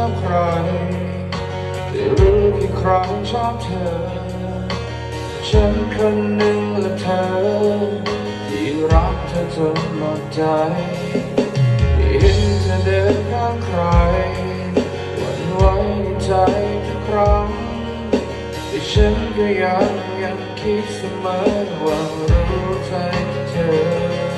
อบใครได้รู้กี่ครั้งชอบเธอ ฉันคนหนึ่งและเธอ ที่รักเธอจนหมดใจที่เห็นเธอเดินข้างใครหวั่นไหวในใจทุกครั้งแต่ฉันก็ยังยังคิดเสมอว่ารู้ใจเธอ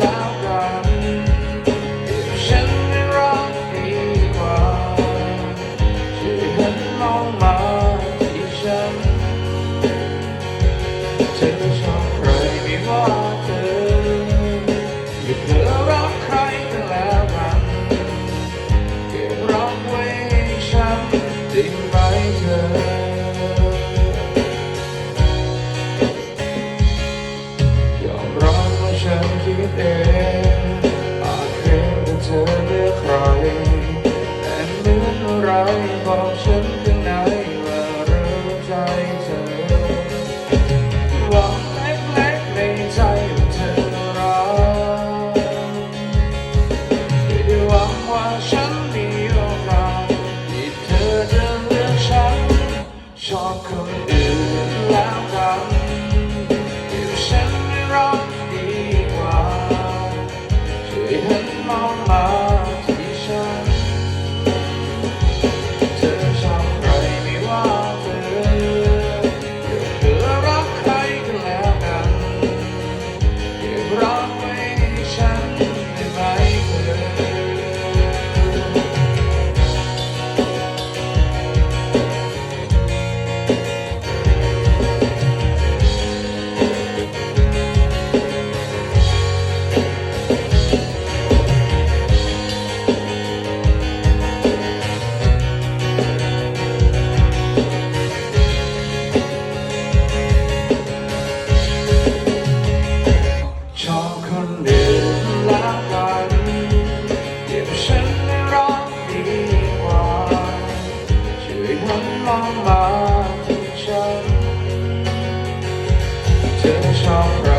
แล้วกันฉันไม่รักดีกว่าช่วยหันมองมาที่ฉันเธอชอบ อาจเห็นเธอเมื่อใครแต่เหมือนไรบอกฉันข้างในว่าเราใจเธอหวังเล็กๆในใจของเธอแต่หวังว่าฉันมีโอกาสที่เธอจะเลือกฉันชอบคนอื่นแล้วกัน Church